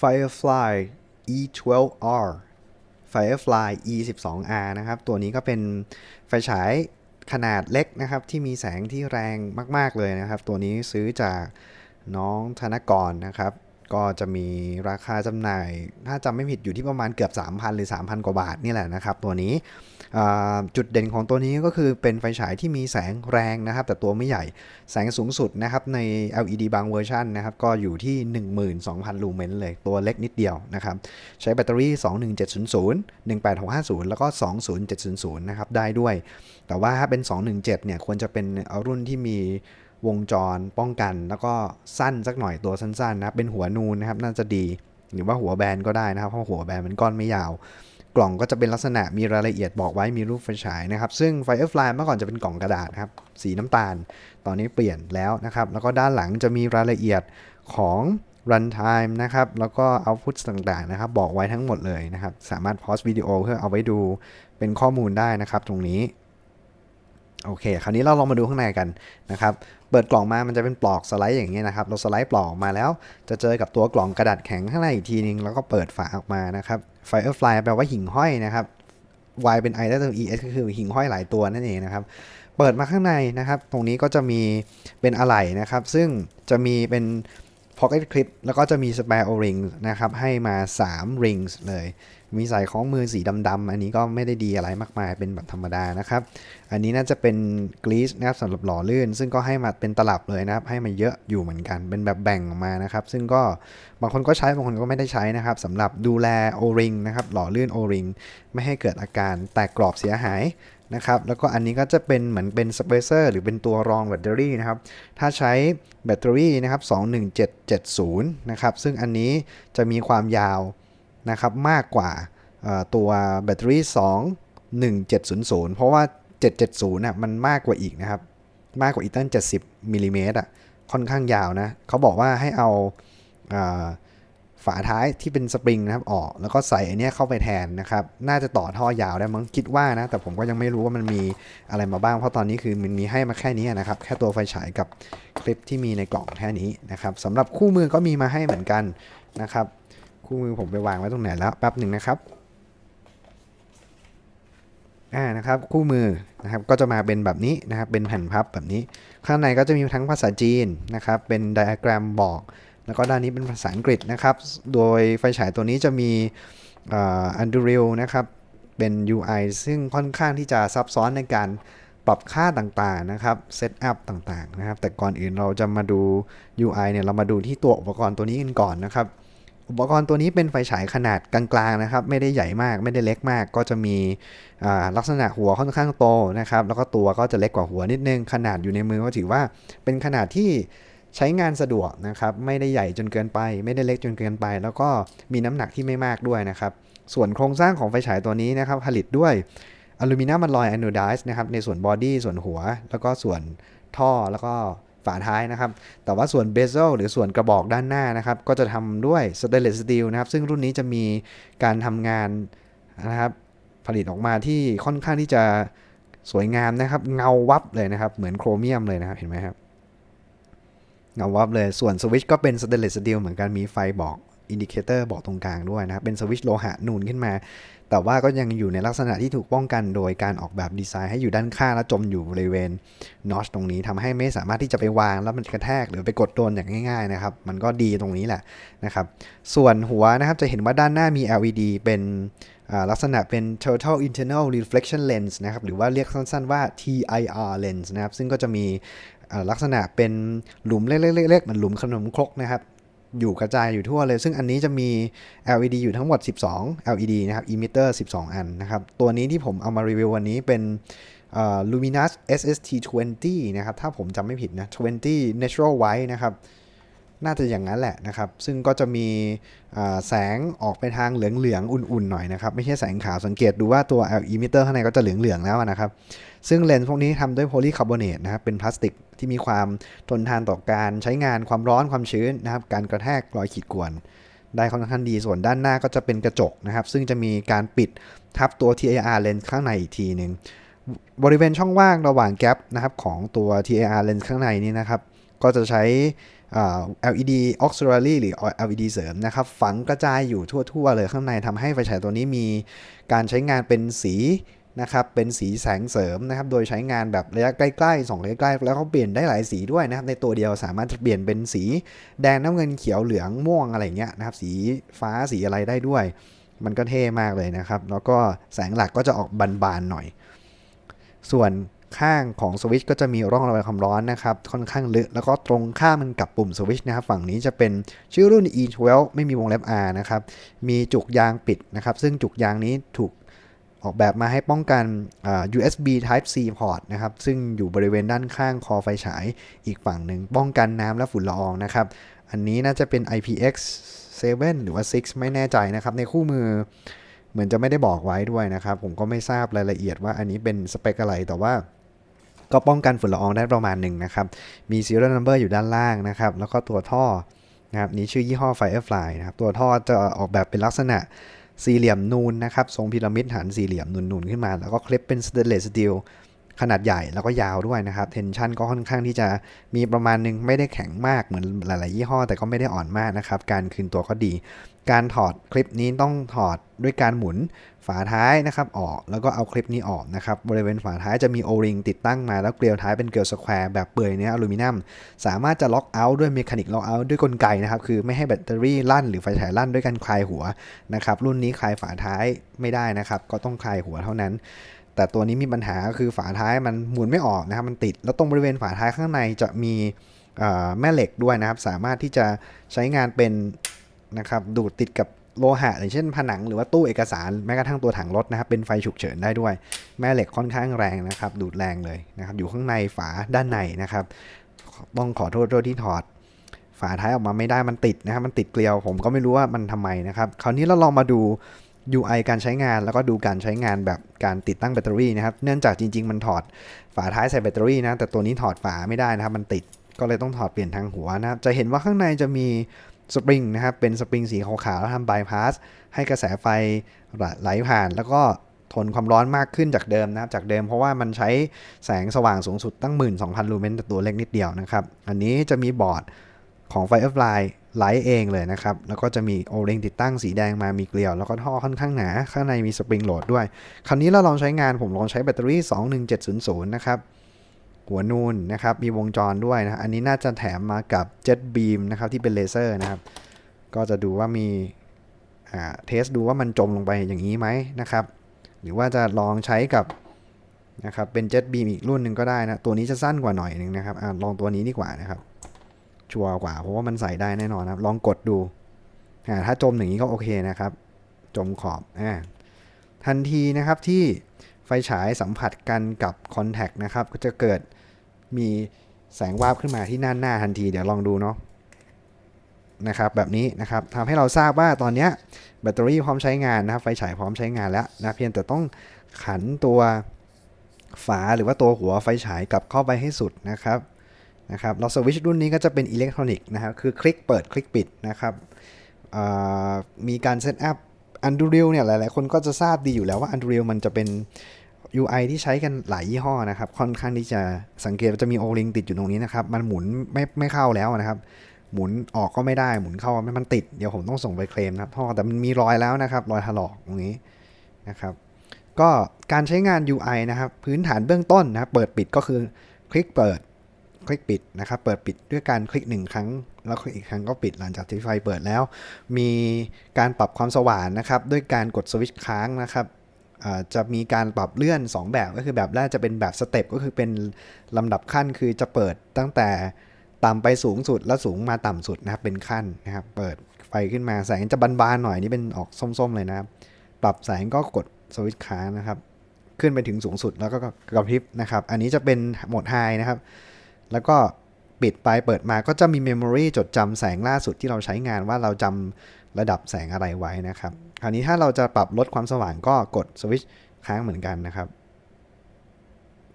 Firefly E12R Firefly E12R นะครับ ตัวนี้ก็เป็นไฟฉายขนาดเล็กนะครับ ที่มีแสงที่แรงมาก ๆ เลยนะครับ ตัวนี้ซื้อจากน้องธนกรนะครับ ก็จะมีราคาจำหน่าย ถ้าจำไม่ผิดอยู่ที่ประมาณเกือบ 3,000 หรือ 3,000 กว่าบาทนี่แหละนะครับตัวนี้จุดเด่นของตัวนี้ก็คือเป็นไฟฉายที่มีแสงแรงนะครับ แต่ตัวไม่ใหญ่แสงสูงสุดนะครับใน LED บางเวอร์ชันนะครับก็อยู่ที่ 12,000 ลูเมนเลย ตัวเล็กนิดเดียวนะครับใช้แบตเตอรี่ 21700 18650 แล้วก็ 20700 นะครับได้ด้วย แต่ว่าถ้าเป็น 217 เนี่ยควรจะเป็นรุ่นที่มี วงจรป้องกัน แล้วก็สั้นสักหน่อยตัวสั้นๆนะครับเป็นหัวนูนนะครับน่าจะดีหรือว่าหัวแบนก็ได้นะครับเพราะหัวแบนมันก้อนไม่ยาว กล่องก็จะเป็นลักษณะมีรายละเอียดบอกไว้มีรูปไฟฉายนะครับ ซึ่ง Firefly เมื่อก่อนจะเป็นกล่องกระดาษนะครับสีน้ำตาล ตอนนี้เปลี่ยนแล้วนะครับ แล้วก็ด้านหลังจะมีรายละเอียดของ runtime นะครับ แล้วก็ output ต่างๆนะครับ บอกไว้ทั้งหมดเลยนะครับ สามารถ pause วิดีโอเพื่อเอาไว้ดูเป็นข้อมูลได้นะครับตรงนี้ โอเค คราวนี้เราลองมาดูข้างในกันนะครับ เปิดกล่องมามันจะเป็นปลอกสไลด์อย่างนี้นะครับ เราสไลด์ปลอกออกมาแล้ว จะเจอกับตัวกล่องกระดาษแข็งข้างในอีกทีนึง แล้วก็เปิดฝาออกมานะครับ Firefly แปลว่าหิ่งห้อยนะครับ Y เป็น I แล้วตัว ES ก็คือหิ่งห้อยหลายตัวนั่นเองนะครับ เปิดมาข้างในนะครับ ตรงนี้ก็จะมีเป็นอะไหล่นะครับ ซึ่งจะมีเป็น pocket clip แล้วก็จะมี spare o-ring นะครับ ให้มา 3 rings เลย มีใส่ของมือสีดำๆ อันนี้ก็ไม่ได้ดีอะไรมากมาย เป็นแบบธรรมดานะครับ อันนี้น่าจะเป็นกรีซนะครับสำหรับหล่อลื่น ซึ่งก็ให้มาเป็นตลับเลยนะครับ ให้มาเยอะอยู่เหมือนกัน เป็นแบบแบ่งออกมานะครับ ซึ่งก็บางคนก็ใช้ บางคนก็ไม่ได้ใช้นะครับสำหรับดูแล O-ring นะครับ หล่อลื่น O-ring ไม่ให้เกิดอาการแตกกรอบเสียหาย นะครับ แล้วก็อันนี้ก็จะเป็นเหมือนเป็นสเปเซอร์หรือเป็นตัวรองแบตเตอรี่นะครับ ถ้าใช้แบตเตอรี่นะครับ 21770 นะครับ ซึ่งอันนี้จะมีความยาวนะครับมากกว่าตัวแบตเตอรี่ 21700 เพราะว่า 770น่ะมันมากกว่าอีกนะครับ มากกว่าอีกตั้ง70มิลลิเมตรอะ ค่อนข้างยาวนะ เขาบอกว่าให้เอาอา ฝาท้ายที่เป็นสปริงนะครับออกแล้วก็ใส่อันนี้เข้าไปแทนนะครับ น่าจะต่อท่อยาวได้มั้งคิดว่านะ แต่ผมก็ยังไม่รู้ว่ามันมีอะไรมาบ้าง เพราะตอนนี้คือมันมีให้มาแค่นี้นะครับ แค่ตัวไฟฉายกับคลิปที่มีในกล่องแค่นี้นะครับสำหรับคู่มือก็มีมาให้เหมือนกันนะครับ คู่มือผมไปวางไว้ตรงไหนแล้วแป๊บหนึ่งนะครับอ่านะครับคู่มือนะครับก็จะมาเป็นแบบนี้นะครับเป็นแผ่นพับแบบนี้ ข้างในก็จะมีทั้งภาษาจีนนะครับเป็นไดอะแกรมบอก แล้วก็ด้านนี้เป็นภาษาอังกฤษนะครับ โดยไฟฉายตัวนี้จะมีอันดูริลนะครับ เป็น UI ซึ่งค่อนข้างที่จะซับซ้อนในการปรับค่าต่างๆนะครับเซตอัพต่างๆนะครับ แต่ก่อนอื่นเราจะมาดู UI เนี่ยเรามาดูที่ตัวอุปกรณ์ตัวนี้กันก่อนนะครับ อุปกรณ์ตัวนี้เป็นไฟฉายขนาดกลางๆนะครับ ไม่ได้ใหญ่มากไม่ได้เล็กมาก ก็จะมีลักษณะหัวค่อนข้างโตนะครับ แล้วก็ตัวก็จะเล็กกว่าหัวนิดนึง ขนาดอยู่ในมือก็ถือว่าเป็นขนาดที่ ใช้งานสะดวกนะครับ ไม่ได้ใหญ่จนเกินไป ไม่ได้เล็กจนเกินไป แล้วก็มีน้ำหนักที่ไม่มากด้วยนะครับ ส่วนโครงสร้างของไฟฉายตัวนี้นะครับ ผลิตด้วยอลูมิเนียมมันลอยอะโนไดซ์นะครับในส่วนบอดี้ส่วนหัว แล้วก็ส่วนท่อแล้วก็ฝาท้ายนะครับ แต่ว่าส่วนเบ z ซ l หรือส่วนกระบอกด้านหน้านะครับ ก็จะทำด้วยสเตนเลสสตีลนะครับ ซึ่งรุ่นนี้จะมีการทำงานนะครับ ผลิตออกมาที่ค่อนข้างที่จะสวยงามนะครับ เงาวับเลยนะครับ เหมือนโครเมียมเลยนะครับ เห็นไหมครับ เงาวับเลย ส่วนสวิตช์ก็เป็นสเตนเลสสตีลเหมือนกันมีไฟบอกอินดิเคเตอร์บอกตรงกลางด้วยนะครับ เป็นสวิตช์โลหะนูนขึ้นมา แต่ว่าก็ยังอยู่ในลักษณะที่ถูกป้องกันโดยการออกแบบดีไซน์ให้อยู่ด้านข้างและจมอยู่บริเวณนอชตรงนี้ทำให้ไม่สามารถที่จะไปวางแล้วมันกระแทกหรือไปกดโดนอย่างง่ายๆนะครับ มันก็ดีตรงนี้แหละนะครับ ส่วนหัวนะครับจะเห็นว่าด้านหน้ามี LED เป็นลักษณะเป็น total internal reflection lens นะครับ หรือว่าเรียกสั้นๆว่า TIR lens นะครับ ซึ่งก็จะมี ลักษณะเป็นหลุมเล็กๆๆเหมือนหลุมขนมครกนะครับ อยู่กระจายอยู่ทั่วเลย ซึ่งอันนี้จะมี LED อยู่ทั้งหมด 12 LED นะครับ emitter 12 อันนะครับ ตัวนี้ที่ผมเอามารีวิววันนี้เป็น Luminous SST 20นะครับ ถ้าผมจำไม่ผิดนะ 20 natural white นะครับ น่าจะอย่างนั้นแหละนะครับ ซึ่งก็จะมีแสงออกไปทางเหลืองๆ อุ่นๆ หน่อยนะครับ ไม่ใช่แสงขาวสังเกตดูว่าตัว LED emitter ข้างในก็จะเหลืองๆ แล้วนะครับ ซึ่งเลนส์พวกนี้ทำด้วยโพลีคาร์บอเนตนะครับ เป็นพลาสติกที่มีความทนทานต่อการใช้งานความร้อนความชื้นนะครับ การกระแทกรอยขีดข่วน ได้ค่อนข้างดี ส่วนด้านหน้าก็จะเป็นกระจกนะครับ ซึ่งจะมีการปิดทับตัว TAR lens ข้างในอีกทีหนึ่งบริเวณช่องว่างระหว่างแกลบนะครับของตัว TAR lens ข้างในนี้นะครับ ก็จะใช้ LED auxiliary หรือ LED เสริมนะครับฝังกระจายอยู่ทั่วๆเลยข้างในทำให้ไฟฉายตัวนี้มีการใช้งานเป็นสีนะครับเป็นสีแสงเสริมนะครับ โดยใช้งานแบบระยะใกล้ๆส่องใกล้ๆ แล้วก็เปลี่ยนได้หลายสีด้วยนะครับ ในตัวเดียวสามารถเปลี่ยนเป็นสีแดงน้ำเงินเขียวเหลืองม่วงอะไรเงี้ยนะครับ สีฟ้าสีอะไรได้ด้วย มันก็เท่มากเลยนะครับ แล้วก็แสงหลักก็จะออกบานๆหน่อย ส่วน ข้างของสวิตช์ก็จะมีร่องระบายความร้อนนะครับค่อนข้างลึก แล้วก็ตรงข้ามมันกับปุ่มสวิตช์นะครับฝั่งนี้จะเป็นชื่อรุ่น E12 ไม่มีวงเล็บ R นะครับมีจุกยางปิดนะครับซึ่งจุกยางนี้ถูกออกแบบมาให้ป้องกัน USB Type C port นะครับ ซึ่งอยู่บริเวณด้านข้างคอไฟฉายอีกฝั่งหนึ่ง ป้องกันน้ำและฝุ่นละอองนะครับ อันนี้น่าจะเป็น IPX 7 หรือว่า 6 ไม่แน่ใจนะครับ ในคู่มือเหมือนจะไม่ได้บอกไว้ด้วยนะครับ ผมก็ไม่ทราบรายละเอียดว่าอันนี้เป็นสเปคอะไร แต่ว่า ก็ป้องกันฝุ่นละอองได้ประมาณหนึ่งนะครับ มี serial number อยู่ด้านล่างนะครับ แล้วก็ตัวท่อนะครับนี้ชื่อยี่ห้อ Firefly นะครับ ตัวท่อจะออกแบบเป็นลักษณะสี่เหลี่ยมนูนนะครับ ทรงพีระมิดหันสี่เหลี่ยมนูนๆขึ้นมา แล้วก็คลิปเป็น stainless steel ขนาดใหญ่แล้วก็ยาวด้วยนะครับ เทนชันก็ค่อนข้างที่จะมีประมาณหนึง ไม่ได้แข็งมากเหมือนหลาย ๆ ยี่ห้อ แต่ก็ไม่ได้อ่อนมากนะครับ การคืนตัวก็ดี การถอดคลิปนี้ต้องถอดด้วยการหมุนฝาท้ายนะครับออกแล้วก็เอาคลิปนี้ออกนะครับบริเวณฝาท้ายจะมีโอริงติดตั้งมาแล้วเกลียวท้ายเป็นเกลียวสแควร์แบบเปื่อยเนื้ออลูมิเนียมสามารถจะล็อกเอาท์ด้วยเมคานิกล็อกเอาท์ด้วยกลไกนะครับคือไม่ให้แบตเตอรี่ลั่นหรือไฟฉายลั่นด้วยการคลายหัวนะครับรุ่นนี้คลายฝาท้ายไม่ได้นะครับก็ต้องคลายหัวเท่านั้น แต่ตัวนี้มีปัญหาคือฝาท้ายมันหมุนไม่ออกนะครับมันติดแล้วตรงบริเวณฝาท้ายข้างในจะมีแม่เหล็กด้วยนะครับสามารถที่จะใช้งานเป็น นะครับดูดติดกับโลหะอย่างเช่นผนังหรือว่าตู้เอกสารแม้กระทั่งตัวถังรถนะครับเป็นไฟฉุกเฉินได้ด้วย แม่เหล็กค่อนข้างแรงนะครับ ดูดแรงเลยนะครับ อยู่ข้างในฝาด้านในนะครับ ต้องขอโทษด้วยที่ถอด ฝาท้ายออกมาไม่ได้มันติดนะครับ มันติดเกลียวผมก็ไม่รู้ว่ามันทำไมนะครับ คราวนี้เราลองมาดู UI การใช้งานแล้วก็ดูการใช้งานแบบการติดตั้งแบตเตอรี่นะครับ เนื่องจากจริง ๆ มันถอดฝาท้ายใส่แบตเตอรี่นะแต่ตัวนี้ถอดฝาไม่ได้นะครับ มันติดก็เลยต้องถอดเปลี่ยนทางหัวนะครับจะเห็นว่าข้างในจะมี สปริงนะครับ เป็นสปริงสีขาวๆแล้วทำบายพาสให้กระแสไฟไหลผ่าน แล้วก็ทนความร้อนมากขึ้นจากเดิมนะครับ จากเดิมเพราะว่ามันใช้แสงสว่างสูงสุดตั้ง 12,000 ลูเมนแต่ตัวเล็กนิดเดียวนะครับ อันนี้จะมีบอร์ดของ Firefly ไลท์เองเลยนะครับ แล้วก็จะมีโอเ n งติดตั้งสีแดงมามีเกลียว แล้วก็ท่อค่อนข้างหนา ข้างในมีสปริงโหลดด้วย คราวนี้เราลองใช้งานผมลองใช้แบตเตอรี่ 21700 นะครับ หัวนูนนะครับ มีวงจรด้วยนะ อันนี้น่าจะแถมมากับ Jet Beam นะครับที่เป็นเลเซอร์นะครับ ก็จะดูว่ามีอ่าเทสดูว่ามันจมลงไปอย่างนี้ไหมนะครับ หรือว่าจะลองใช้กับนะครับเป็น Jet Beam อีกรุ่นหนึ่งก็ได้นะ ตัวนี้จะสั้นกว่าหน่อยหนึ่งนะครับอลองตัวนี้ดีกว่านะครับ ชัวร์กว่าเพราะว่ามันใส่ได้แน่นอนนะครับ ลองกดดูอ่าถ้าจมอย่างนี้ก็โอเคนะครับ จมขอบอ่าทันทีนะครับที่ไฟฉายสัมผัสกันกับคอนแทคนะครับ ก็จะเกิด มีแสงวาบขึ้นมาที่หน้าหน้าทันที เดี๋ยวลองดูเนาะนะครับแบบนี้นะครับทำให้เราทราบว่าตอนนี้แบตเตอรี่พร้อมใช้งานนะครับไฟฉายพร้อมใช้งานแล้วนะเพียงแต่ต้องขันตัวฝาหรือว่าตัวหัวไฟฉายกลับเข้าไปให้สุดนะครับนะครับเราสวิชรุ่นนี้ก็จะเป็นอิเล็กทรอนิกส์นะครับคือคลิกเปิดคลิกปิดนะครับมีการเซตอัพ Unreal เนี่ยหลายๆคนก็จะทราบดีอยู่แล้วว่า Unreal มันจะเป็น UI ที่ใช้กันหลายยี่ห้อนะครับ ค่อนข้างที่จะสังเกตว่าจะมีโอลิงติดอยู่ตรงนี้นะครับ มันหมุนไม่ไม่เข้าแล้วนะครับ หมุนออกก็ไม่ได้หมุนเข้าไม่มันติดเดี๋ยวผมต้องส่งไปเคลมนะครับท่อแต่มันมีรอยแล้วนะครับ รอยถลอกตรงนี้นะครับ ก็การใช้งาน UI นะครับ พื้นฐานเบื้องต้นนะครับ เปิดปิดก็คือคลิกเปิดคลิกปิดนะครับ เปิดปิดด้วยการคลิกหนึ่งครั้ง แล้วคลิกอีกครั้งก็ปิดหลังจากที่ไฟเปิดแล้ว มีการปรับความสว่างนะครับ ด้วยการกดสวิตช์ค้างนะครับ จะมีการปรับเลื่อน 2 แบบก็คือแบบแรกจะเป็นแบบสเต็ปก็คือเป็นลำดับขั้นคือจะเปิดตั้งแต่ต่ำไปสูงสุดแล้วสูงมาต่ำสุดนะครับเป็นขั้นนะครับเปิดไฟขึ้นมาแสงจะบานๆหน่อยนี่เป็นออกส้มๆเลยนะครับ ปรับแสงก็กดสวิตช์ค้างนะครับ ขึ้นไปถึงสูงสุดแล้วก็กระพริบนะครับ อันนี้จะเป็นโหมดไฮนะครับ แล้วก็ ปิดไปเปิดมาก็จะมีเมมโมรีจดจำแสงล่าสุดที่เราใช้งานว่าเราจำระดับแสงอะไรไว้นะครับ คราวนี้ถ้าเราจะปรับลดความสว่างก็กดสวิตช์ค้างเหมือนกันนะครับ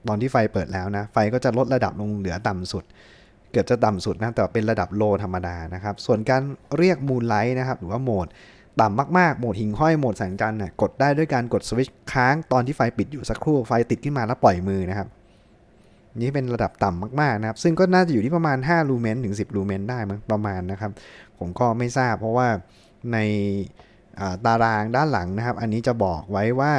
ตอนที่ไฟเปิดแล้วนะ ไฟก็จะลดระดับลงเหลือต่ำสุด เกือบจะต่ำสุดนะ แต่เป็นระดับโลธรรมดานะครับ ส่วนการเรียกมูนไลท์นะครับ หรือว่าโหมดต่ำมากๆ โหมดหิ่งห้อย โหมดแสงจันทร์น่ะกดได้ด้วยการกดสวิตช์ค้างตอนที่ไฟปิดอยู่สักครู่ ไฟติดขึ้นมาแล้วปล่อยมือนะครับ นี่เป็นระดับต่ำมากๆนะครับ ซึ่งก็น่าจะอยู่ที่ประมาณ 5 ลูเมนถึง 10 ลูเมนได้มั้งประมาณนะครับ ผมก็ไม่ทราบเพราะว่าในาตารางด้านหลังนะครับ อันนี้จะบอกไว้ว่า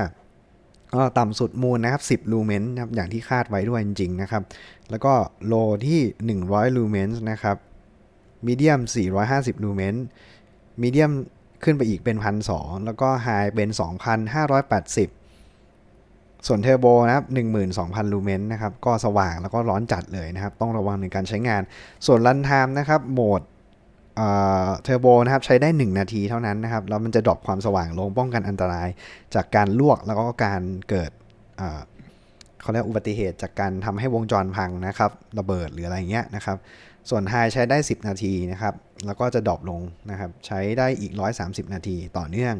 ต่ำสุดมูลนะครับ 10 ลูเมนนะครับอย่างที่คาดไว้ด้วยจริงๆนะครับ แล้วก็โลที่ 100 ลูเมนนะครับมีเดียม 450 ลูเมนมีเดียมขึ้นไปอีกเป็น 1,200 แล้วก็ไฮเป็น 2,580 ส่วนเทอร์โบนะครับ12,000 ลูเมนนะครับ ก็สว่างแล้วก็ร้อนจัดเลยนะครับ ต้องระวังในการใช้งาน ส่วนรันไทม์นะครับ โหมดเทอร์โบนะครับใช้ได้ 1 นาทีเท่านั้นนะครับ แล้วมันจะดรอปความสว่างลงป้องกันอันตราย จากการลวกแล้วก็การเกิดเขาเรียกอุบัติเหตุจากการทำให้วงจรพังนะครับ ระเบิดหรืออะไรเงี้ยนะครับ ส่วนไฮใช้ได้ 10 นาทีนะครับ แล้วก็จะดรอปลงนะครับ ใช้ได้อีก 130 นาทีต่อเนื่อง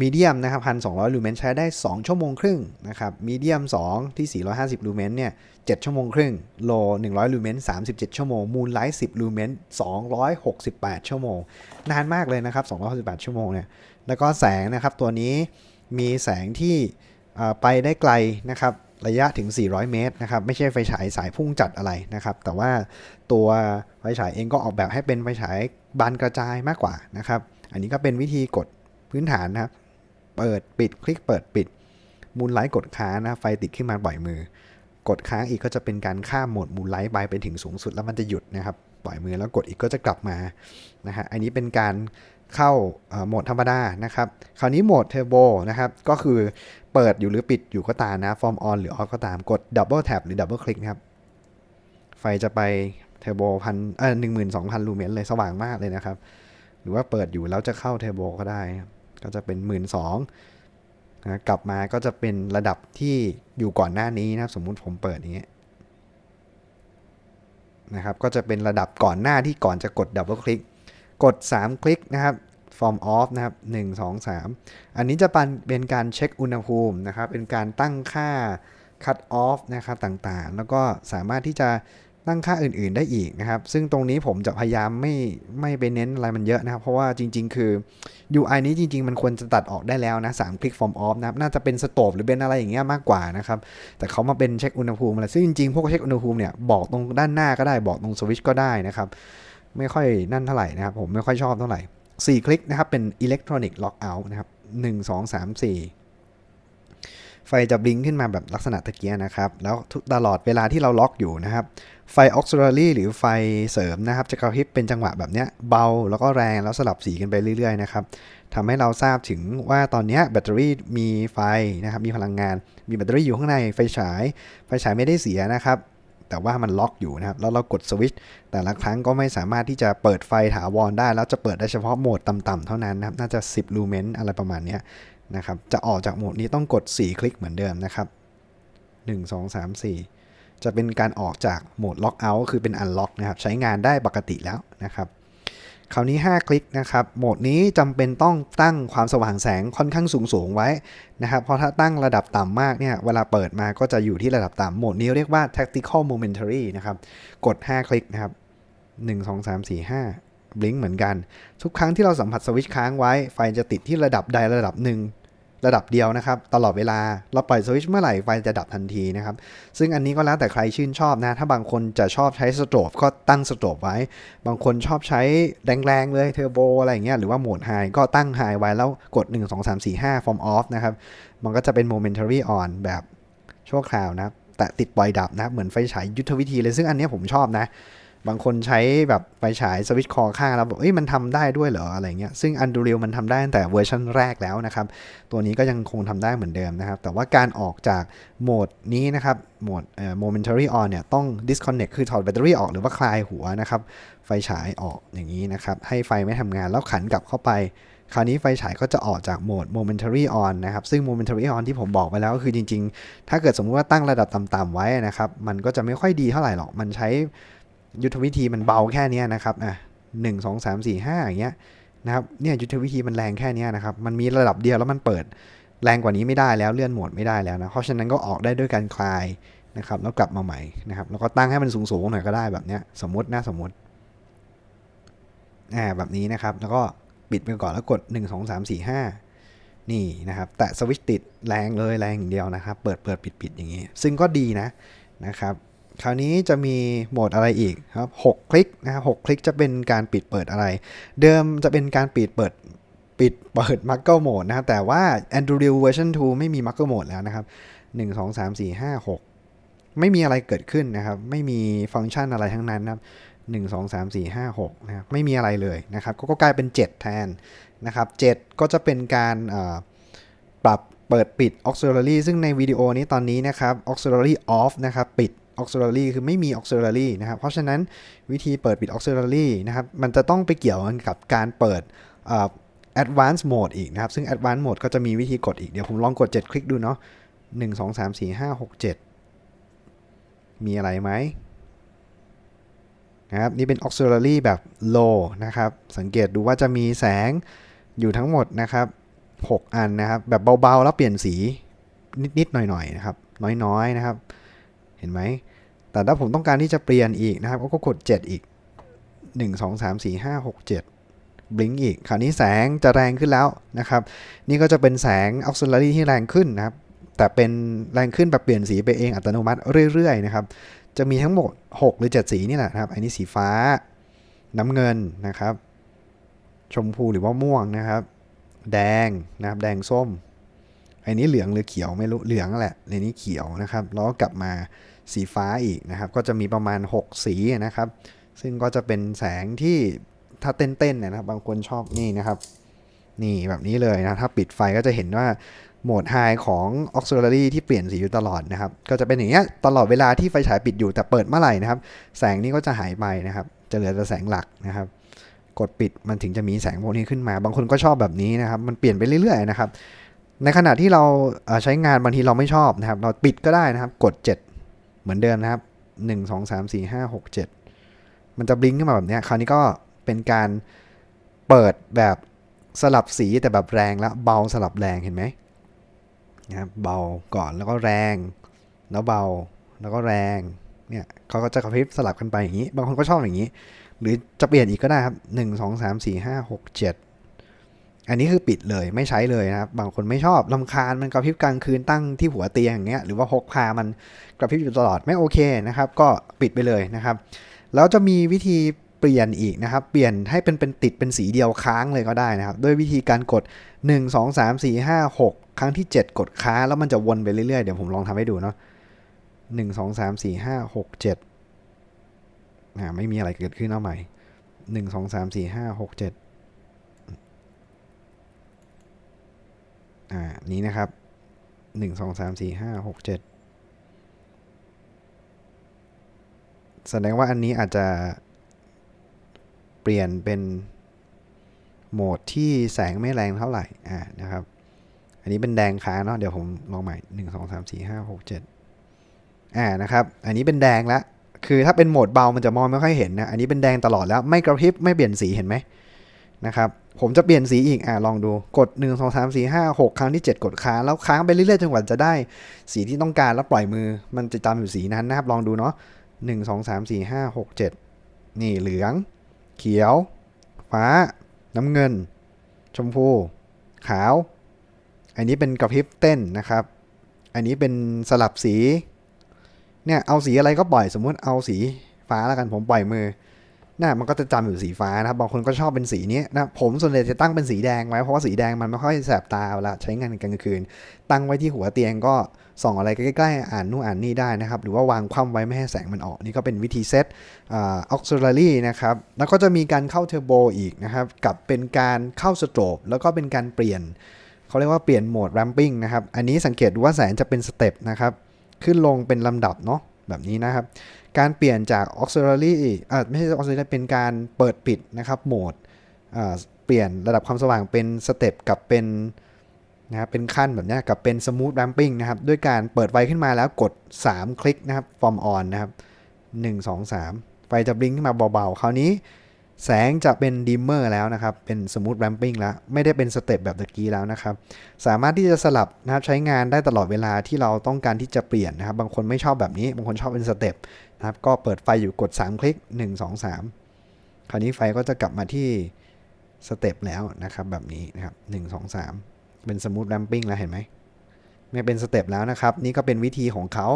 มีเดียมนะครับ1,200ลูเมนใช้ได้ 2 ชั่วโมงครึ่งนะครับมีเดียม2ที่ 450 ลูเมนเนี่ย7ชั่วโมงครึ่งโล100 ลูเมน37 ชั่วโมงมูลไลท์10 ลูเมน268 ชั่วโมง นานมากเลยนะครับ268 ชั่วโมงเนี่ยแล้วก็แสงนะครับตัวนี้มีแสงที่ไปได้ไกลนะครับระยะถึง 400 เมตรนะครับ ไม่ใช่ไฟฉายสายพุ่งจัดอะไรนะครับ แต่ว่าตัวไฟฉายเองก็ออกแบบให้เป็นไฟฉายบานกระจายมากกว่านะครับ อันนี้ก็เป็นวิธีกดพื้นฐานนะครับ เปิดปิดคลิกเปิดปิด มูลไลท์กดค้างนะไฟติดขึ้นมาปล่อยมือ กดค้างอีกก็จะเป็นการข้ามโหมดมูลไลท์ไปไปถึงสูงสุดแล้วมันจะหยุดนะครับปล่อยมือแล้วกดอีกก็จะกลับมานะฮะอันนี้เป็นการเข้าโหมดธรรมดานะครับ คราวนี้โหมดเทอร์โบนะครับ ก็คือเปิดอยู่หรือปิดอยู่ก็ตามนะ ฟอร์มออนหรือออฟก็ตาม กดดับเบิลแท็บหรือดับเบิลคลิกนะครับ ไฟจะไปเทอร์โบพันเออหนึ่งหมื่นสองพันลูเมนเลยสว่างมากเลยนะครับ หรือว่าเปิดอยู่แล้วจะเข้าเทอร์โบก็ได้ครับ ก็จะเป็นหมื่นสองนะกลับมาก็จะเป็นระดับที่อยู่ก่อนหน้านี้นะครับ สมมุติผมเปิดอย่างเงี้ยนะครับก็จะเป็นระดับก่อนหน้าที่ก่อนจะกดดับเบิลคลิกกด 3 คลิกนะครับ form off นะครับ 1 2 3 อันนี้จะเป็นเป็นการเช็คอุณหภูมินะครับ เป็นการตั้งค่า cut off นะครับต่างๆ แล้วก็สามารถที่จะ ตั้งค่าอื่นๆได้อีกนะครับ ซึ่งตรงนี้ผมจะพยายามไม่ไม่ไปเน้นอะไรมันเยอะนะครับ เพราะว่าจริง ๆ คือ UI นี้จริง ๆ มันควรจะตัดออกได้แล้วนะ3คลิก form off นะครับ น่าจะเป็นสโตบหรือเป็นอะไรอย่างเงี้ยมากกว่านะครับ แต่เขามาเป็นเช็คอุณหภูมิอะไร ซึ่งจริง ๆ พวกเช็คอุณหภูมิเนี่ยบอกตรงด้านหน้าก็ได้บอกตรงสวิตช์ก็ได้นะครับ ไม่ค่อยนั่นเท่าไหร่นะครับ ผมไม่ค่อยชอบเท่าไหร่4คลิกนะครับเป็น electronic lockout นะครับ1 2 3 4 ไฟจะบลิงขึ้นมาแบบลักษณะตะเกียนะครับ แล้วตลอดเวลาที่เราล็อกอยู่นะครับ ไฟ auxiliary หรือไฟเสริมนะครับ จะกระพริบเป็นจังหวะแบบเนี้ยเบาแล้วก็แรงแล้วสลับสีกันไปเรื่อยๆนะครับทำให้เราทราบถึงว่าตอนนี้แบตเตอรี่มีไฟนะครับ มีพลังงาน มีแบตเตอรี่อยู่ข้างในไฟฉาย ไฟฉายไม่ได้เสียนะครับแต่ว่ามันล็อกอยู่นะครับ แล้วเรากดสวิตช์แต่ละครั้งก็ไม่สามารถที่จะเปิดไฟถาวรได้ แล้วจะเปิดได้เฉพาะโหมดต่ำๆเท่านั้นนะครับ น่าจะ 10 ลูเมนอะไรประมาณเนี้ย นะครับ จะออกจากโหมดนี้ต้องกด 4 คลิกเหมือนเดิมนะครับ 1 2 3 4 จะเป็นการออกจากโหมดล็อกเอาท์คือเป็นอันล็อกนะครับ ใช้งานได้ปกติแล้วนะครับ คราวนี้ 5 คลิกนะครับ โหมดนี้จำเป็นต้องตั้งความสว่างแสงค่อนข้างสูงสูงไว้นะครับ เพราะถ้าตั้งระดับต่ำมากเนี่ย เวลาเปิดมาก็จะอยู่ที่ระดับต่ำโหมดนี้เรียกว่า tactical momentary นะครับ กด 5 คลิกนะครับ 1 2 3 4 5 บลิงก์เหมือนกัน ทุกครั้งที่เราสัมผัสสวิตช์ค้างไว้ ไฟจะติดที่ระดับใดระดับหนึ่ง ระดับเดียวนะครับ ตลอดเวลาเราปล่อยสวิตช์เมื่อไหร่ไฟจะดับทันทีนะครับ ซึ่งอันนี้ก็แล้วแต่ใครชื่นชอบนะ ถ้าบางคนจะชอบใช้สโตรบก็ตั้งสโตรบไว้ บางคนชอบใช้แรงๆเลยเทอร์โบอะไรอย่างเงี้ยหรือว่าโหมดไฮก็ตั้งไฮไว้แล้วกด 1 2 3 4 5 form off นะครับมันก็จะเป็น momentary on แบบชั่วคราวนะแต่ติดปล่อยดับนะเหมือนไฟฉายยุทธวิธีเลยซึ่งอันนี้ผมชอบนะ บางคนใช้แบบไฟฉายสวิตช์คอข้างแล้วบอกเอ้ยมันทำได้ด้วยเหรออะไรเงี้ยซึ่ง Unreal มันทำได้ตั้งแต่เวอร์ชันแรกแล้วนะครับ ตัวนี้ก็ยังคงทำได้เหมือนเดิมนะครับ แต่ว่าการออกจากโหมดนี้นะครับโหมดเอ่อ momentary on เนี่ยต้อง disconnect คือถอดแบตเตอรี่ออกหรือว่าคลายหัวนะครับ ไฟฉายออกอย่างนี้นะครับ ให้ไฟไม่ทำงานแล้วขันกลับเข้าไป คราวนี้ไฟฉายก็จะออกจากโหมด momentary on นะครับ ซึ่ง momentary on ที่ผมบอกไปแล้วก็คือจริง ๆ ถ้าเกิดสมมติว่าตั้งระดับต่ำๆไว้นะครับ มันก็จะไม่ค่อยดีเท่าไหร่หรอกมันใช้ ยุทธวิธีมันเบาแค่เนี้ยนะครับอะหนึ่งสองสามสี่ห้าอย่างเงี้ยนะครับเนี่ยยุทธวิธีมันแรงแค่เนี้ยนะครับ มันมีระดับเดียวแล้วมันเปิดแรงกว่านี้ไม่ได้แล้วเลื่อนโหมดไม่ได้แล้วนะ เพราะฉะนั้นก็ออกได้ด้วยการคลายนะครับแล้วกลับมาใหม่นะครับแล้วก็ตั้งให้มันสูงๆหน่อยก็ได้แบบเนี้ยสมมตินะสมมติอ่าแบบนี้นะครับ แล้วก็ปิดไปก่อนแล้วกด 1 2 3 4 5 นี่นะครับ แตะสวิตช์ติดแรงเลยแรงอย่างเดียวนะครับ เปิดเปิดปิดปิดอย่างนี้ ซึ่งก็ดีนะนะครับ คราวนี้จะมีโหมดอะไรอีกครับ6คลิกนะครับ6คลิกจะเป็นการปิดเปิดอะไร เดิมจะเป็นการปิดเปิดปิดเปิด m u g g l e Mode นะครับ แต่ว่า Android Version 2 ไม่มี m u g g l e Mode แล้วนะครับ 1 2 3 4 5 6 ไม่มีอะไรเกิดขึ้นนะครับ ไม่มีฟังก์ชันอะไรทั้งนั้นนะครับ1 2 3 4 5 6นะครับไม่มีอะไรเลยนะครับ ก็กลายเป็น 7 แทนนะครับ 7 ก็จะเป็นการปรับเปิดปิด auxiliary ซึ่งในวิดีโอนี้ตอนนี้นะครับ auxiliary off นะครับ ปิด auxiliary คือไม่มี auxiliary นะครับ เพราะฉะนั้นวิธีเปิดปิด auxiliary นะครับ มันจะต้องไปเกี่ยวกันกับการเปิดเอ่อ advanced mode อีกนะครับ ซึ่ง advanced mode ก็จะมีวิธีกดอีก เดี๋ยวผมลองกด 7 คลิกดูเนาะ1 2 3 4 5 6 7 มีอะไรไหมนะครับ นี่เป็น auxiliary แบบ low นะครับ สังเกตดูว่าจะมีแสงอยู่ทั้งหมดนะครับ 6 อันนะครับ แบบเบาๆ แล้วเปลี่ยนสีนิดๆ หน่อยๆ นะครับ น้อยๆ นะครับ ห็นไหม แต่ถ้าผมต้องการที่จะเปลี่ยนอีกนะครับ ก็กด 7 อีก 1 2 3 4 5 6 7 บลิงอีก คราวนี้แสงจะแรงขึ้นแล้วนะครับ นี่ก็จะเป็นแสง auxiliary ที่แรงขึ้นนะครับ แต่เป็นแรงขึ้นแบบเปลี่ยนสีไปเองอัตโนมัติเรื่อยๆนะครับ จะมีทั้งหมด 6 หรือ 7 สีนี่แหละนะครับ อันนี้สีฟ้า น้ำเงินนะครับ ชมพูหรือว่าม่วงนะครับ แดงนะครับ แดงส้มอันนี้เหลืองหรือเขียวไม่รู้เหลืองแหละในนี้เขียวนะครับ แล้วกลับมา สีฟ้าอีกนะครับ ก็จะมีประมาณ 6 สีนะครับ ซึ่งก็จะเป็นแสงที่ถ้าเต้นๆเนยนะครับ บางคนชอบนี่นะครับ นี่แบบนี้เลยนะ ถ้าปิดไฟก็จะเห็นว่าโหมดไฮของ auxiliary ที่เปลี่ยนสีอยู่ตลอดนะครับ ก็จะเป็นอย่างเงี้ยตลอดเวลาที่ไฟฉายปิดอยู่แต่เปิดเมื่อไหร่นะครับ แสงนี้ก็จะหายไปนะครับ จะเหลือแต่แสงหลักนะครับ กดปิดมันถึงจะมีแสงพวกนี้ขึ้นมา บางคนก็ชอบแบบนี้นะครับ มันเปลี่ยนไปเรื่อยๆนะครับ ในขณะที่เราใช้งานบางทีเราไม่ชอบนะครับ เราปิดก็ได้นะครับ กด 7 เหมือนเดิมนะครับ 1 2 3 4 5 6 7 มันจะบลิงขึ้นมาแบบนี้คราวนี้ก็เป็นการเปิดแบบสลับสีแต่แบบแรงแล้วเบาสลับแรงเห็นไหมนะครับเบาก่อนแล้วก็แรง แล้วเบาแล้วก็แรงเนี่ยเขาก็จะกระพริบสลับกันไปอย่างนี้ บางคนก็ชอบอย่างนี้ หรือจะเปลี่ยนอีกก็ได้ครับ 1 2 3 4 5 6 7 อันนี้คือปิดเลยไม่ใช้เลยนะครับบางคนไม่ชอบลำคาญมันกระพริบกลางคืนตั้งที่หัวเตียงอย่างเงี้ยหรือว่าพกพามันกระพริบอยู่ตลอดไม่โอเคนะครับก็ปิดไปเลยนะครับแล้วจะมีวิธีเปลี่ยนอีกนะครับ เปลี่ยนให้เป็นเป็นติดเป็นสีเดียวค้างเลยก็ได้นะครับ ด้วยวิธีการกด 1 2 3 4 5 6 ครั้งที่ 7 กดค้างแล้วมันจะวนไปเรื่อยๆ เดี๋ยวผมลองทำให้ดูเนาะ1 2 3 4 5 6 7อ่าไม่มีอะไรเกิดขึ้นเอาใหม่ 1 2 3 4 5 6 7 อ่า นี้นะครับ1 2 3 4 5 6 7แสดงว่าอันนี้อาจจะเปลี่ยนเป็นโหมดที่แสงไม่แรงเท่าไหร่ อ่า นะครับ อันนี้เป็นแดงค้าเนาะ เดี๋ยวผมลองใหม่1 2 3 4 5 6 7อ่า นะครับ อันนี้เป็นแดงแล้วคือถ้าเป็นโหมดเบามันจะมองไม่ค่อยเห็นนะ อันนี้เป็นแดงตลอดแล้ว ไม่กระพริบ ไม่เปลี่ยนสีเห็นไหมนะครับ ผมจะเปลี่ยนสีอีกอ่าลองดูกด 1 2 3 4 5 6 ครั้งที่ 7 กดค้างแล้วค้างไปเรื่อยๆจนกว่าจะได้สีที่ต้องการแล้วปล่อยมือ มันจะตามอยู่สีนั้นนะครับลองดูเนาะหนึ่งสองสามสี่ห้าหกเจ็ดนี่เหลือง เขียว ฟ้า น้ำเงิน ชมพู ขาว อันนี้เป็นกระพริบเต้นนะครับ อันนี้เป็นสลับสีเนี่ยเอาสีอะไรก็ปล่อยสมมุติเอาสีฟ้าแล้วกันผมปล่อยมือ น่ะมันก็จะจำอยู่สีฟ้านะครับบางคนก็ชอบเป็นสีนี้นะผมส่วนใหญ่จะตั้งเป็นสีแดงไว้เพราะว่าสีแดงมันไม่ค่อยแสบตาเวลาใช้งานกลางคืน ตั้งไว้ที่หัวเตียงก็ส่องอะไรใกล้ๆอ่านนู่นอ่านนี่ได้นะครับ หรือว่าวางคว่ำไว้ไม่ให้แสงมันออก นี่ก็เป็นวิธีเซตอ่า auxiliary นะครับแล้วก็จะมีการเข้าเทอร์โบอีกนะครับกับเป็นการเข้าสโตรบแล้วก็เป็นการเปลี่ยนเขาเรียกว่าเปลี่ยนโหมด ramping นะครับอันนี้สังเกตดูว่าแสงจะเป็นสเต็ปนะครับขึ้นลงเป็นลำดับเนาะแบบนี้นะครับ การเปลี่ยนจาก auxiliary อ่าไม่ใช่ auxiliary เป็นการเปิดปิดนะครับโหมดอ่าเปลี่ยนระดับความสว่างเป็นสเต็ปกับเป็นนะครับเป็นขั้นแบบนี้กับเป็น smooth ramping นะครับ ด้วยการเปิดไฟขึ้นมาแล้วกด 3 คลิกนะครับ from on นะครับ 1 2 3 ไฟจะบลิงขึ้นมาเบาๆ คราวนี้แสงจะเป็นดิมเมอร์แล้วนะครับ เป็น smooth ramping แล้ว ไม่ได้เป็นสเต็ปแบบตะกี้แล้วนะครับ สามารถที่จะสลับนะครับใช้งานได้ตลอดเวลาที่เราต้องการที่จะเปลี่ยนนะครับ บางคนไม่ชอบแบบนี้ บางคนชอบเป็นสเต็ป นะครับก็เปิดไฟอยู่กด 3 คลิก 1 2 3 คราวนี้ไฟก็จะกลับมาที่สเต็ปแล้วนะครับแบบนี้นะครับ1 2 3 เป็น smooth ramping แล้วเห็นไหมไม่เป็นสเต็ปแล้วนะครับ นี่ก็เป็นวิธีของเขา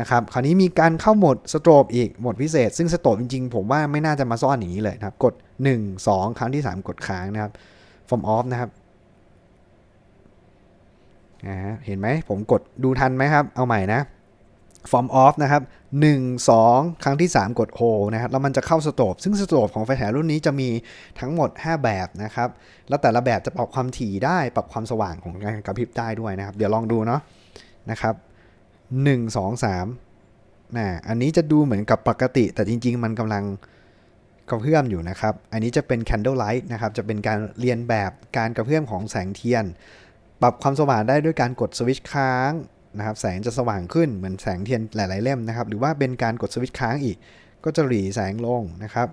นะครับคราวนี้มีการเข้าโหมดสโตรบอีกโหมดพิเศษ ซึ่งสโตรบจริงๆ ผมว่าไม่น่าจะมาซ่อนอย่างนี้เลยนะครับ กด 1 2 ครั้งที่ 3 กดค้างนะครับ from off นะครับเห็นไหมผมกดดูทันไหมครับ เอาใหม่นะ from off นะครับ1 2 ครั้งที่ 3 กด hold นะครับ แล้วมันจะเข้าสโตบซึ่งสโตบของไฟฉายรุ่นนี้จะมีทั้งหมด 5 แบบนะครับ แล้วแต่ละแบบจะปรับความถี่ได้ ปรับความสว่างของการกระพริบได้ด้วยนะครับ เดี๋ยวลองดูเนาะนะครับ1 2 3นะอันนี้จะดูเหมือนกับปกติ แต่จริง ๆ มันกำลังกระเพื่อมอยู่นะครับ อันนี้จะเป็น candle light นะครับ จะเป็นการเรียนแบบการกระเพื่อมของแสงเทียน ปรับความสว่างได้ด้วยการกดสวิตช์ค้าง นะครับแสงจะสว่างขึ้นเหมือนแสงเทียนหลาย ๆ เล่มนะครับ หรือว่าเป็นการกดสวิตช์ค้างอีก ก็จะหรี่แสงลงนะครับ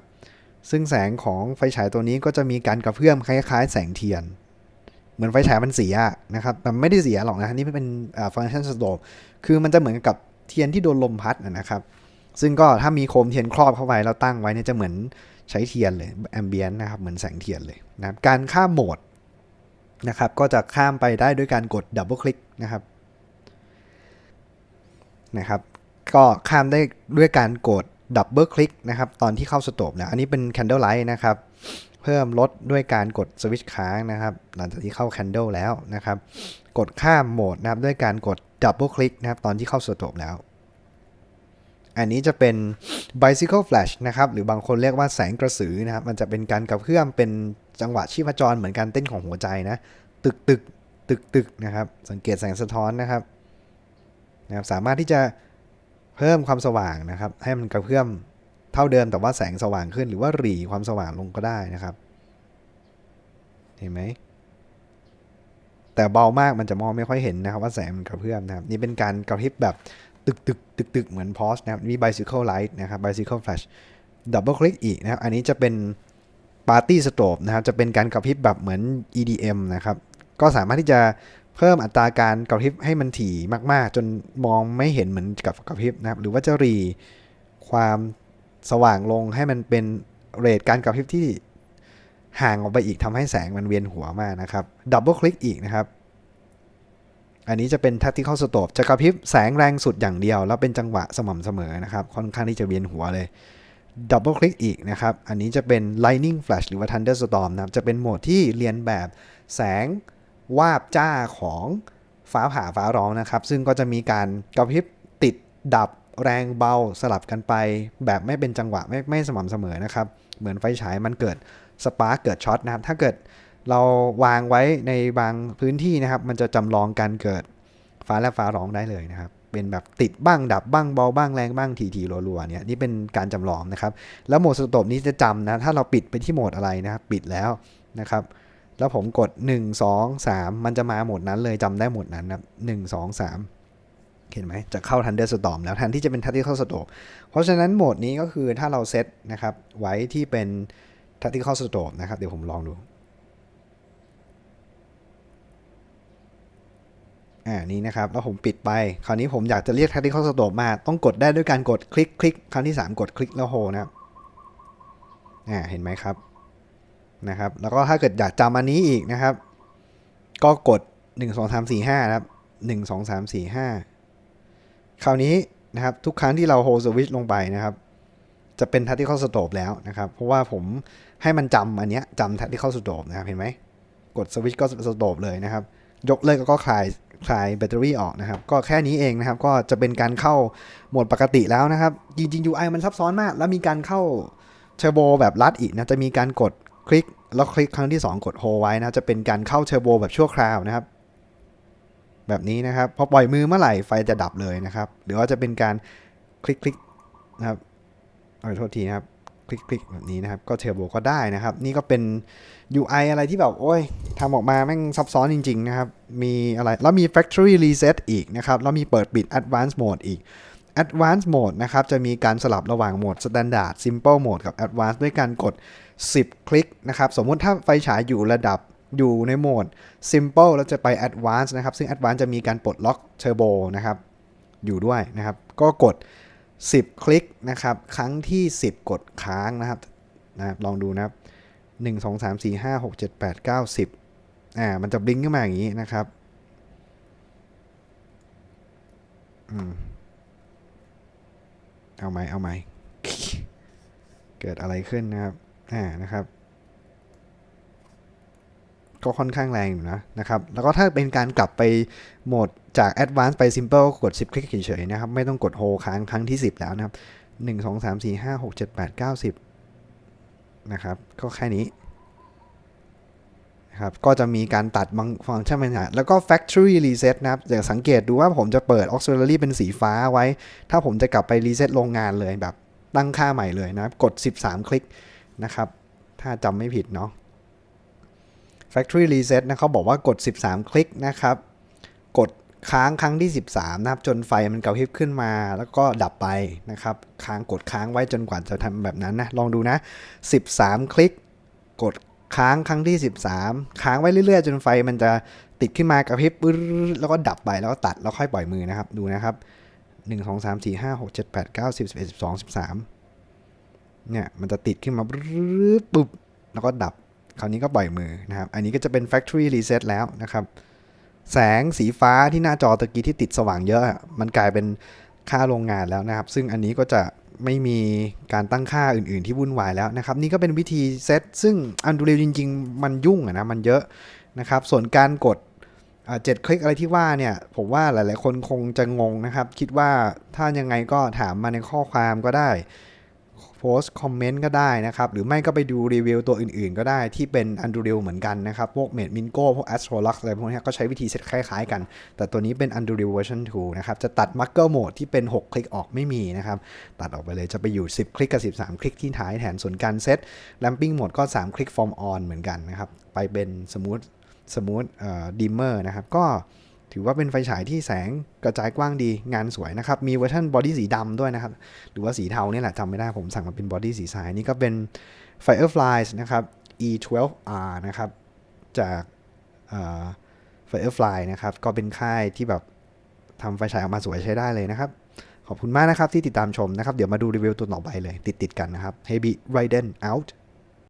ซึ่งแสงของไฟฉายตัวนี้ก็จะมีการกระเพื่อมคล้าย ๆ แสงเทียน เหมือนไฟฉายมันเสียนะครับแต่ไม่ได้เสียหรอกนะนี่เป็นฟังก์ชันสโตรบคือมันจะเหมือนกับเทียนที่โดนลมพัดนะครับซึ่งก็ถ้ามีโคมเทียนครอบเข้าไปแล้วตั้งไว้เนี่ยจะเหมือนใช้เทียนเลยแอมเบียนนะครับเหมือนแสงเทียนเลยนะครับการข้ามโหมดนะครับก็จะข้ามไปได้ด้วยการกดดับเบิลคลิกนะครับ นะครับก็ข้ามได้ด้วยการกดดับเบิลคลิกนะครับตอนที่เข้าสโตบนะอันนี้เป็น Candle Light นะครับเพิ่มลดด้วยการกดสวิตช์ค้างนะครับหลังจากที่เข้า Candle แล้วนะครับกดข้ามโหมดนะครับด้วยการกดดับเบิลคลิกนะครับตอนที่เข้าสโตบแล้ว อันนี้จะเป็น bicycle flash นะครับหรือบางคนเรียกว่าแสงกระสือนะครับมันจะเป็นการกระเพื่อมเป็นจังหวะชีพจรเหมือนการเต้นของหัวใจนะตึกตึกตึกตึกนะครับสังเกตแสงสะท้อนนะครับ นะครับสามารถที่จะเพิ่มความสว่างนะครับ ให้มันกระเพื่อมเท่าเดิมแต่ว่าแสงสว่างขึ้นหรือว่าหรี่ความสว่างลงก็ได้นะครับ เห็นไหมแต่เบามากมันจะมองไม่ค่อยเห็นนะครับ ว่าแสงมันกระเพื่อมนะครับ นี่เป็นการกระพริบแบบตึกตึกตึกตึกเหมือนพอสนะครับมี bicycle light นะครับ bicycle flash double click อีกนะครับ อันนี้จะเป็น party strobe นะครับ จะเป็นการกระพริบแบบเหมือน EDM นะครับ ก็สามารถที่จะ เพิ่มอัตราการกระพริบให้มันถี่มาก ๆ จนมองไม่เห็นเหมือนกับกระพริบนะครับ หรือว่าจะรีความสว่างลงให้มันเป็นเรทการกระพริบที่ห่างออกไปอีกทำให้แสงมันเวียนหัวมากนะครับดับเบิลคลิกอีกนะครับ อันนี้จะเป็น tactical strobe จะกระพริบแสงแรงสุดอย่างเดียว แล้วเป็นจังหวะสม่ำเสมอนะครับ ค่อนข้างที่จะเวียนหัวเลยดับเบิลคลิกอีกนะครับ อันนี้จะเป็น lightning flash หรือว่า thunderstorm นะครับ จะเป็นโหมดที่เรียนแบบแสง วาบจ้าของฟ้าผ่าฟ้าร้องนะครับ ซึ่งก็จะมีการกระพริบติดดับแรงเบาสลับกันไป แบบไม่เป็นจังหวะไม่ไม่สม่ำเสมอนะครับ เหมือนไฟฉายมันเกิดสปาร์กเกิดช็อตนะครับ ถ้าเกิดเราวางไว้ในบางพื้นที่นะครับ มันจะจำลองการเกิดฟ้าและฟ้าร้องได้เลยนะครับ เป็นแบบติดบ้างดับบ้างเบาบ้างแรงบ้างทีทีรัวๆเนี่ยนี่เป็นการจำลองนะครับ แล้วโหมดสโตบนี้จะจำนะถ้าเราปิดไปที่โหมดอะไรนะครับ ปิดแล้วนะครับ แล้วผมกด 1 2 3 มันจะมาหมดนั้นเลยจำได้หมดนั้นนะครับ1 2 3เห็นไหมจะเข้า Thunderstorm แล้วแทนที่จะเป็น Tactical Storm เพราะฉะนั้นโหมดนี้ก็คือถ้าเราเซตนะครับไว้ที่เป็น Tactical Storm นะครับ เดี๋ยวผมลองดูอ่านี่นะครับ แล้วผมปิดไป คราวนี้ผมอยากจะเรียก Tactical Storm มา ต้องกดได้ด้วยการกดคลิกคลิกครั้งที่ 3 กดคลิกแล้วโฮนะครับอ่าเห็นไหมครับ นะครับ แล้วก็ถ้าเกิดอยากจำอันนี้อีกนะครับ ก็กด 1 2 3 4 5นะครับ 1 2 3 4 5 คราวนี้นะครับทุกครั้งที่เราโฮสวิชลงไปนะครับ จะเป็น tactical strobe แล้วนะครับ เพราะว่าผมให้มันจำอันเนี้ยจำ tactical strobe นะครับ เห็นไหม กดสวิชก็สโตบเลยนะครับ ยกเลิกก็คลายคลายแบตเตอรี่ออกนะครับ ก็แค่นี้เองนะครับ ก็จะเป็นการเข้าโหมดปกติแล้วนะครับ จริงๆ UI มันซับซ้อนมาก แล้วมีการเข้าเทอร์โบแบบลัดอีกนะ จะมีการกด คลิกแล้วคลิกครั้งที่ 2 กดโฮไว้นะจะเป็นการเข้าเทอร์โบแบบชั่วคราวนะครับ แบบนี้นะครับพอปล่อยมือเมื่อไหร่ไฟจะดับเลยนะครับ หรือว่าจะเป็นการคลิกคลิกนะครับขอโทษทีนะครับคลิกคลิกแบบนี้นะครับก็เทอร์โบก็ได้นะครับ นี่ก็เป็น UI อะไรที่แบบโอ้ยทำออกมาแม่งซับซ้อนจริง ๆ นะครับ มีอะไรแล้วมี factory reset อีกนะครับ แล้วมีเปิดปิด advanced mode อีก advanced mode นะครับ จะมีการสลับระหว่างโหมด standard simple mode กับ advanced ด้วยการกด 10 คลิกนะครับ สมมุติถ้าไฟฉายอยู่ระดับอยู่ในโหมด simple แล้วจะไป advanced นะครับ ซึ่ง advanced จะมีการปลดล็อก turbo นะครับ อยู่ด้วยนะครับ ก็กด 10 คลิกนะครับ ครั้งที่ 10 กดค้างนะครับนะบลองดูนะครับ 1 2 3 4 5 6 7 8 9 10อ่า มันจะบลิงก์ขึ้นมาอย่างนี้นะครับอืมเอาไหมเอาไหมเกิดอะไรขึ้นนะครับ อ่านะครับ ก็ค่อนข้างแรงอยู่นะนะครับ แล้วก็ถ้าเป็นการกลับไปโหมดจาก Advanced ไป Simple กด 10 คลิกเฉยๆนะครับ ไม่ต้องกด Hold ค้างครั้งที่ 10 แล้วนะครับ 1 2 3 4 5 6 7 8 9 10 นะครับ ก็แค่นี้นะครับก็จะมีการตัดบางฟังก์ชันบางอย่างแล้วก็ Factory Reset นะครับอย่าสังเกตดูว่าผมจะเปิด Auxiliary เป็นสีฟ้าไว้ ถ้าผมจะกลับไป Reset โรงงานเลยแบบตั้งค่าใหม่เลยนะครับกด 13 คลิก นะครับ ถ้าจำไม่ผิดเนาะ Factory Reset นะเขาบอกว่ากด 13 คลิกนะครับ กดค้างครั้งที่ 13 นะครับ จนไฟมันกระพริบขึ้นมาแล้วก็ดับไปนะครับ ค้างกดค้างไว้จนกว่าจะทำแบบนั้นนะ ลองดูนะ 13 คลิก กดค้างครั้งที่ 13 ค้างไว้เรื่อยๆ จนไฟมันจะติดขึ้นมากระพริบแล้วก็ดับไปแล้วก็ตัดแล้วค่อยปล่อยมือนะครับ ดูนะครับ 1 2 3 4 5 6 7 8 9 10 11 12 13 เนี่ยมันจะติดขึ้นมาปุ๊บแล้วก็ดับ คราวนี้ก็ปล่อยมือนะครับ อันนี้ก็จะเป็น factory reset แล้วนะครับ แสงสีฟ้าที่หน้าจอตะกี้ที่ติดสว่างเยอะ มันกลายเป็นค่าโรงงานแล้วนะครับ ซึ่งอันนี้ก็จะไม่มีการตั้งค่าอื่น ๆ ที่วุ่นวายแล้วนะครับ นี่ก็เป็นวิธีเซตซึ่ง Unreal จริง ๆ มันยุ่งนะมันเยอะนะครับ ส่วนการกดเจ็ดคลิกอะไรที่ว่าเนี่ย ผมว่าหลาย ๆ คนคงจะงงนะครับ คิดว่าถ้ายังไงก็ถามมาในข้อความก็ได้ โพสต์คอมเมนต์ก็ได้นะครับ หรือไม่ก็ไปดูรีวิวตัวอื่นๆ ก็ได้ที่เป็น Unreal เหมือนกันนะครับ พวก Made Mingo พวก Astrolux อะไรพวกนี้ก็ใช้วิธีเซตคล้ายๆกัน แต่ตัวนี้เป็น Unreal version 2นะครับ จะตัด Marker Mode ที่เป็น 6 คลิกออกไม่มีนะครับ ตัดออกไปเลยจะไปอยู่ 10 คลิกกับ 13 คลิกที่ท้ายแทนส่วนการเซต Lamping Mode ก็ 3 คลิก Form On เหมือนกันนะครับไปเป็น Smooth Smooth เอ่อ Dimmer นะครับก็ ถือว่าเป็นไฟฉายที่แสงกระจายกว้างดีงานสวยนะครับ มีเวอร์ชันบอดี้สีดำด้วยนะครับ หรือว่าสีเทาเนี่ยแหละจำไม่ได้ผมสั่งมาเป็นบอดี้สีทรายนี่ก็เป็น Fireflies นะครับ E12R นะครับ จากเอ่อ Firefly นะครับ ก็เป็นค่ายที่แบบทำไฟฉายออกมาสวยใช้ได้เลยนะครับ ขอบคุณมากนะครับที่ติดตามชมนะครับ เดี๋ยวมาดูรีวิวตัวต่อไปเลย ติดๆกันนะครับ Heavy Raiden out